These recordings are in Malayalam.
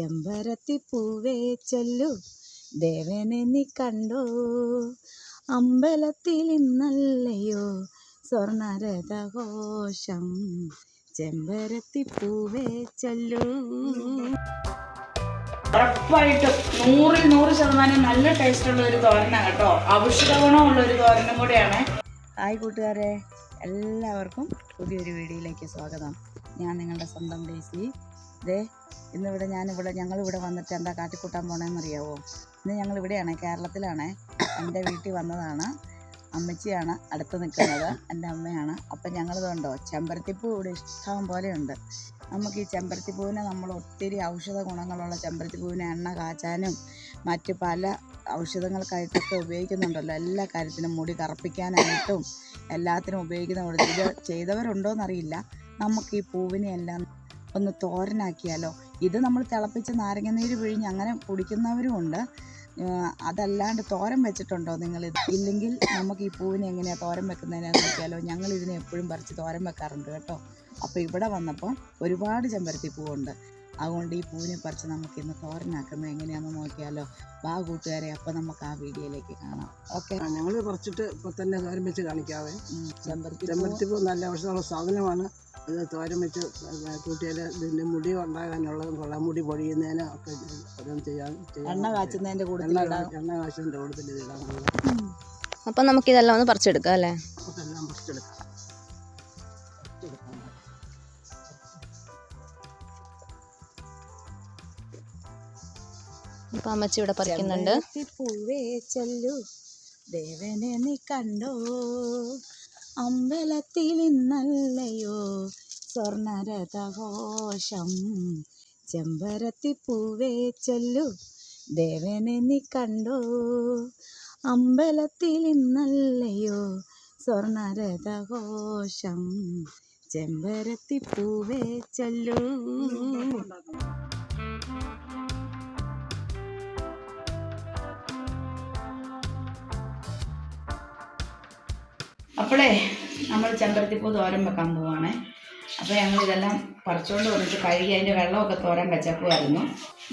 ചെമ്പരത്തി പൂവേ ചൊല്ലു. ദേവനെ നീ കണ്ടോ? അമ്പലത്തിൽ ഇന്നല്ലയോ? സ്വർണരഥഘോഷം ചെമ്പരത്തി പൂവേ ചൊല്ലു. ഉറപ്പായിട്ടും നൂറിൽ നൂറ് ശതമാനം നല്ല ടേസ്റ്റ് ഉള്ള ഒരു തോരനാണ് കേട്ടോ. ഔഷധ ഗുണമുള്ള ഒരു തോരനും കൂടെയാണ്. ഹായ് കൂട്ടുകാരെ എല്ലാവർക്കും പുതിയൊരു വീഡിയോയിലേക്ക് സ്വാഗതം. ഞാൻ നിങ്ങളുടെ സ്വന്തം ഡേസി. ദേ ഇന്നിവിടെ ഞാനിവിടെ ഞങ്ങളിവിടെ വന്നിട്ട് എന്താ കാട്ടിക്കൂട്ടാൻ പോണേന്നറിയാവോ? ഇന്ന് ഞങ്ങൾ ഇവിടെയാണ് കേരളത്തിലാണ്. എന്റെ വീട്ടിൽ വന്നതാണ്. അമ്മച്ചിയാണ് അടുത്ത് നിൽക്കുന്നത്. എന്റെ അമ്മയാണ്. അപ്പം ഞങ്ങളിതുണ്ടോ? ചെമ്പരത്തിപ്പൂ ഇവിടെ ഇഷ്ടം പോലെയുണ്ട്. നമുക്ക് ഈ ചെമ്പരത്തിപ്പൂവിനെ നമ്മൾ ഒത്തിരി ഔഷധ ഗുണങ്ങളുള്ള ചെമ്പരത്തിപ്പൂവിനെ എണ്ണ കാച്ചാനും മറ്റ് പല ഔഷധങ്ങൾക്കായിട്ടൊക്കെ ഉപയോഗിക്കുന്നുണ്ടല്ലോ. എല്ലാ കാര്യത്തിനും മുടി കറുപ്പിക്കാനായിട്ടും എല്ലാത്തിനും ഉപയോഗിക്കുന്ന ഇത് ചെയ്തവരുണ്ടോയെന്നറിയില്ല നമുക്ക് ഈ പൂവിനെ എല്ലാം ഒന്ന് തോരനാക്കിയാലോ? ഇത് നമ്മൾ തിളപ്പിച്ച് നാരങ്ങ നീര് പിഴിഞ്ഞ് അങ്ങനെ കുടിക്കുന്നവരുമുണ്ട് അതല്ലാണ്ട് തോരൻ വെച്ചിട്ടുണ്ടോ നിങ്ങൾ ഇല്ലെങ്കിൽ നമുക്ക് ഈ പൂവിനെ എങ്ങനെയാണ് തോരൻ വെക്കുന്നതിനെ നോക്കിയാലോ? ഞങ്ങൾ ഇതിനെ എപ്പോഴും പറിച്ച് തോരൻ വെക്കാറുണ്ട് കേട്ടോ. അപ്പോൾ ഇവിടെ വന്നപ്പോൾ ഒരുപാട് ചെമ്പരത്തി പൂവുണ്ട്. അതുകൊണ്ട് ഈ പൂവിനെ പറിച്ച് നമുക്ക് ഇന്ന് തോരനാക്കുന്നത് എങ്ങനെയാണെന്ന് നോക്കിയാലോ. വാ കൂട്ടുകാരെ അപ്പം നമുക്ക് ആ വീഡിയോയിലേക്ക് കാണാം. ഓക്കെ? ഞങ്ങൾ പറിച്ചിട്ട് ഇപ്പൊ തന്നെ തോരൻ വെച്ച് കാണിക്കാവേ. ചെമ്പരത്തി പൂ. ചെമ്പരത്തിപ്പൂ നല്ല ഔഷധമുള്ള സാധനമാണ്. അത് തോരൻ വെച്ച് കൂട്ടിയാൽ ഇതിന്റെ മുടി ഉണ്ടാകാനുള്ളതും കൊള്ളാം. മുടി പൊഴിയുന്നതിനും ഒക്കെ ഓരോന്ന് ചെയ്യാൻ എണ്ണ കാച്ചുന്നതിന്റെ കൂടെ എണ്ണ കാച്ചുന്നതിന്റെ കൂടുതൽ ഇത് ഇടാൻ അപ്പം നമുക്കിതെല്ലാം ഒന്ന് പറിച്ചെടുക്കാം അല്ലേ? നമുക്കെല്ലാം പറിച്ചെടുക്കാം. അപ്പം അമ്മച്ചി ഇവിടെ പറിക്കുന്നുണ്ട്. പൂവേ ദേവനെ നീ കണ്ടോ? അമ്പലത്തിൽ ഇന്നല്ലയോ? സ്വർണരഥഘോഷം. ചെമ്പരത്തി പൂവേ ചൊല്ലു. ദേവനെ നീ കണ്ടോ? അമ്പലത്തിൽ ഇന്നല്ലയോ? സ്വർണരഥഘോഷം. ചെമ്പരത്തി പൂവേ ചൊല്ലു. അപ്പോഴേ നമ്മൾ ചെമ്പരത്തിപ്പൂ തോരൻ വെക്കാൻ പോവാണേ. അപ്പോൾ ഞങ്ങൾ ഇതെല്ലാം പറിച്ചുകൊണ്ട് വന്നിട്ട് കഴുകി അതിന്റെ വെള്ളമൊക്കെ തോരൻ വെച്ചപ്പോയിരുന്നു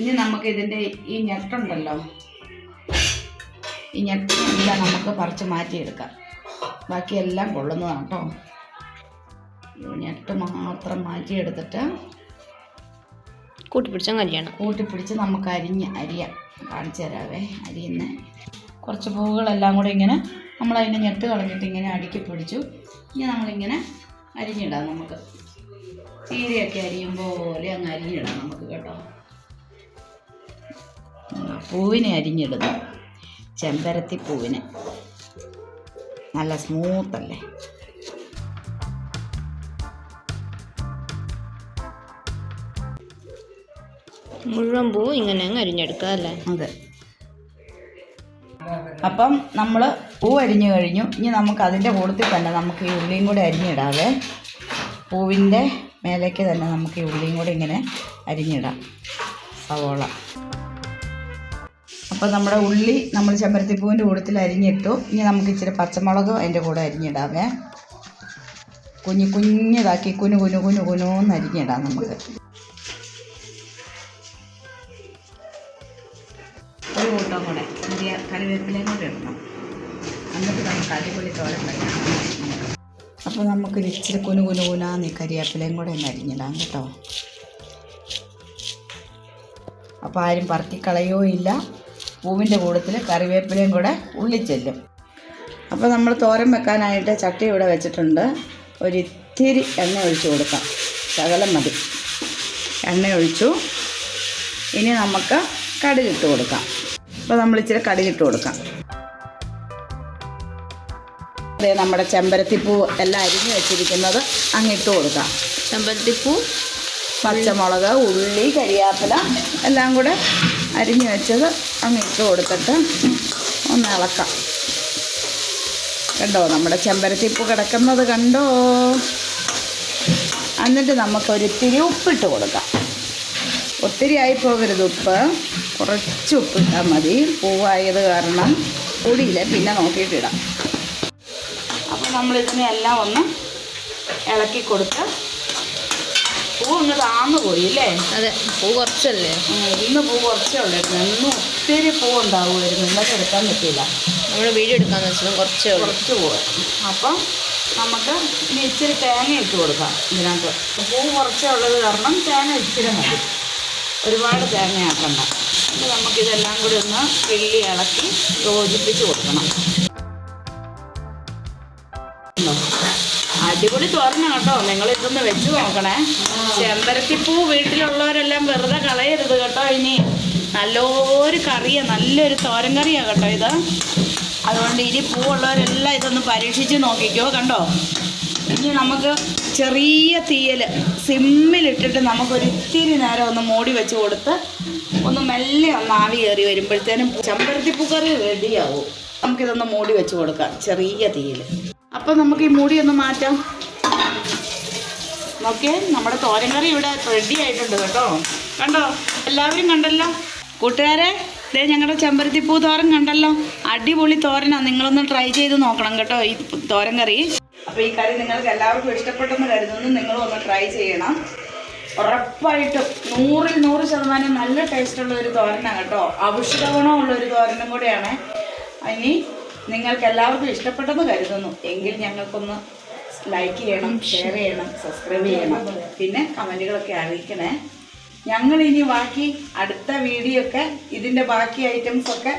ഇനി നമുക്ക് ഇതിന്റെ ഈ ഞെട്ടുണ്ടല്ലോ. ഈ ഞെട്ടെല്ലാം നമുക്ക് പറിച്ച് മാറ്റിയെടുക്കാം. ബാക്കിയെല്ലാം കൊള്ളുന്നതാണ് കേട്ടോ. ഞെട്ട് മാത്രം മാറ്റിയെടുത്തിട്ട് കൂട്ടിപ്പിടിച്ച കല്യാണം കൂട്ടിപ്പിടിച്ച് നമുക്ക് അരിഞ്ഞ് അരിയാം. കാണിച്ചു തരാവേ അരിയുന്ന. കുറച്ച് പൂവുകളെല്ലാം കൂടെ ഇങ്ങനെ നമ്മളതിന്റെ ഞെട്ട് കളഞ്ഞിട്ട് ഇങ്ങനെ അടുക്കി പിടിച്ചു. ഇനി നമ്മളിങ്ങനെ അരിഞ്ഞിടാം നമുക്ക്. ചീരയൊക്കെ അരിയും പോലെ അങ്ങ് അരിഞ്ഞിടാം നമുക്ക് കേട്ടോ. പൂവിനെ അരിഞ്ഞിടുന്നു. ചെമ്പരത്തി പൂവിനെ. നല്ല സ്മൂത്തല്ലേ? മുഴുവൻ പൂവ് ഇങ്ങനെ അങ്ങ് അരിഞ്ഞെടുക്കാം അല്ലേ? അതെ. അപ്പം നമ്മൾ പൂ അരിഞ്ഞു കഴിഞ്ഞു. ഇനി നമുക്ക് അതിന്റെ കൂട്ടത്തിൽ തന്നെ നമുക്ക് ഈ ഉള്ളിയും കൂടെ അരിഞ്ഞിടാതെ പൂവിന്റെ മേലേക്ക് തന്നെ നമുക്ക് ഈ ഉള്ളിയും കൂടെ ഇങ്ങനെ അരിഞ്ഞിടാം. സവോള. അപ്പോൾ നമ്മുടെ ഉള്ളി നമ്മൾ ചെമ്പരത്തിപ്പൂവിന്റെ കൂട്ടത്തിൽ അരിഞ്ഞിട്ടു. ഇനി നമുക്ക് ഇച്ചിരി പച്ചമുളക് അതിന്റെ കൂടെ അരിഞ്ഞിടാവേ. കുഞ്ഞു കുഞ്ഞിതാക്കി കുനു കുനു കുനു കുനൂന്ന് അരിഞ്ഞിടാം നമുക്ക്. ഒരു കൂട്ടം കൂടെ. ചെറിയ കറിവേപ്പിലയും കൂടെ ഇടണം. എന്നിട്ട് നമുക്ക് അടിപൊളി തോരൻ വെക്കാം അപ്പോൾ നമുക്ക് ഇച്ചിരി കുനു കുനു കുനാന്ന് ഈ കരിവേപ്പിലയും കൂടെ ഒന്ന് അരിഞ്ഞിടാം കേട്ടോ. അപ്പോൾ ആരും പറക്കിക്കളയോ ഇല്ല. പൂവിന്റെ കൂടത്തിൽ കറിവേപ്പിലയും കൂടെ ഉള്ളിച്ചെല്ലും അപ്പോൾ നമ്മൾ തോരൻ വെക്കാനായിട്ട് ചട്ടി ഇവിടെ വെച്ചിട്ടുണ്ട്. ഒരിത്തിരി എണ്ണ ഒഴിച്ചു കൊടുക്കാം. ശകലം മതി. എണ്ണ ഒഴിച്ചു. ഇനി നമുക്ക് കടുകിട്ട് കൊടുക്കാം. അപ്പോൾ നമ്മൾ ഇച്ചിരി കടുകിട്ട് കൊടുക്കാം. അതെ നമ്മുടെ ചെമ്പരത്തിപ്പൂ എല്ലാം അരിഞ്ഞു വെച്ചിരിക്കുന്നത് അങ്ങിട്ട് കൊടുക്കാം. ചെമ്പരത്തിപ്പൂ പച്ചമുളക് ഉള്ളി കരിയാപ്പില എല്ലാം കൂടെ അരിഞ്ഞു വെച്ചത് അങ്ങിട്ട് കൊടുത്തിട്ട് ഒന്ന് ഇളക്കാം. കണ്ടോ? നമ്മുടെ ചെമ്പരത്തിപ്പൂ കിടക്കുന്നത് കണ്ടോ? എന്നിട്ട് നമുക്കൊരിത്തിരി ഉപ്പിട്ട് കൊടുക്കാം. ഒത്തിരി ആയി പോകരുത് ഉപ്പ്. കുറച്ച് ഉപ്പിട്ടാൽ മതി. പൂവായത് കാരണം കൂടിയില്ല പിന്നെ നോക്കിയിട്ടിടാം അപ്പോൾ നമ്മൾ ഇതിനെല്ലാം ഒന്ന് ഇളക്കി കൊടുത്ത് പൂ ഒന്ന് താന്നു പോയി അല്ലേ അതെ പൂ കുറച്ചല്ലേ? ഇന്ന് പൂ കുറച്ചേ ഉള്ളായിരുന്നു. ഇന്ന് ഒത്തിരി പൂ ഉണ്ടാവുമായിരുന്നു. ഇന്നൊക്കെ എടുക്കാൻ പറ്റിയില്ല. നമ്മൾ വീഡിയോ എടുക്കാന്ന് വെച്ചാൽ കുറച്ച് കുറച്ച് പോവാം അപ്പം നമുക്ക് ഇനി ഇച്ചിരി തേങ്ങ ഇട്ട് കൊടുക്കാം ഇതിനകത്ത്. പൂ കുറച്ചേ ഉള്ളത് കാരണം തേങ്ങ ഇച്ചിരി മതി. ഒരുപാട് തേങ്ങ ആക്കണ്ട എന്നിട്ട് നമുക്കിതെല്ലാം കൂടി ഒന്ന് വെള്ളി ഇളക്കി യോജിപ്പിച്ച് കൊടുക്കണം. അടിപൊളി തോരണ കേട്ടോ. നിങ്ങൾ ഇതൊന്ന് വെച്ച് നോക്കണേ. ചെമ്പരത്തിപ്പൂ വീട്ടിലുള്ളവരെല്ലാം വെറുതെ കളയരുത് കേട്ടോ ഇനി. നല്ലൊരു കറിയ നല്ലൊരു തോരൻ കറിയാണ് കേട്ടോ ഇത്. അതുകൊണ്ട് ഇനി പൂവുള്ളവരെല്ലാം ഇതൊന്ന് പരീക്ഷിച്ച് നോക്കിക്കോ കണ്ടോ? ഇനി നമുക്ക് ചെറിയ തീയൽ സിമ്മിലിട്ടിട്ട് നമുക്കൊരിത്തിരി നേരം ഒന്ന് മൂടി വെച്ച് കൊടുത്ത് ഒന്ന് മെല്ലെ ഒന്ന് ആവി കയറി വരുമ്പോഴത്തേനും ചെമ്പരത്തിപ്പൂക്കറി റെഡിയാവും. നമുക്കിതൊന്ന് മൂടി വെച്ച് കൊടുക്കാം ചെറിയ തീയിൽ അപ്പം നമുക്ക് ഈ മൂടി ഒന്ന് മാറ്റാം. നോക്കിയേ നമ്മുടെ തോരൻ കറി ഇവിടെ റെഡി ആയിട്ടുണ്ട് കേട്ടോ. കണ്ടോ? എല്ലാവരും കണ്ടല്ലോ? കൂട്ടുകാരെ ഇതേ ഞങ്ങളുടെ ചെമ്പരത്തിപ്പൂ തോരൻ കണ്ടല്ലോ. അടിപൊളി തോരനാണ് നിങ്ങളൊന്ന് ട്രൈ ചെയ്ത് നോക്കണം കേട്ടോ ഈ തോരൻ കറി അപ്പോൾ ഈ കറി നിങ്ങൾക്ക് എല്ലാവർക്കും ഇഷ്ടപ്പെട്ടെന്ന് കരുതുന്നു. നിങ്ങളും ഒന്ന് ട്രൈ ചെയ്യണം. ഉറപ്പായിട്ടും നൂറിൽ നൂറ് ശതമാനം നല്ല ടേസ്റ്റുള്ള ഒരു തോരനാണ് കേട്ടോ. ഔഷധ ഗുണമുള്ള ഒരു തോരനും കൂടെയാണ്. ഇനി നിങ്ങൾക്ക് എല്ലാവർക്കും ഇഷ്ടപ്പെട്ടെന്ന് കരുതുന്നു. എങ്കിൽ ഞങ്ങൾക്കൊന്ന് ലൈക്ക് ചെയ്യണം ഷെയർ ചെയ്യണം സബ്സ്ക്രൈബ് ചെയ്യണം. പിന്നെ കമന്റുകളൊക്കെ അറിയിക്കണേ. ഞങ്ങൾ ഇനി ബാക്കി അടുത്ത വീഡിയോ ഒക്കെ ഇതിന്റെ ബാക്കി ഐറ്റംസ് ഒക്കെ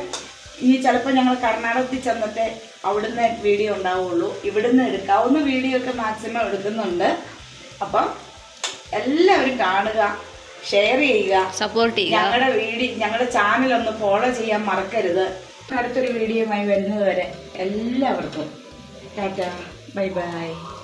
ഇനി ചിലപ്പോൾ ഞങ്ങൾ കർണാടകത്തിൽ ചെന്നിട്ട് അവിടുന്ന് വീഡിയോ ഉണ്ടാവുള്ളൂ. ഇവിടുന്ന് എടുക്കാവുന്ന വീഡിയോ ഒക്കെ മാക്സിമം എടുക്കുന്നുണ്ട്. അപ്പം എല്ലാവരും കാണുക ഷെയർ ചെയ്യുക. സപ്പോർട്ട് ചെയ്യുക. ഞങ്ങളുടെ വീഡിയോ ഞങ്ങളുടെ ചാനൽ ഒന്ന് ഫോളോ ചെയ്യാൻ മറക്കരുത്. അടുത്തൊരു വീഡിയോയുമായി വരുന്നത് വരെ എല്ലാവർക്കും. Tata bye bye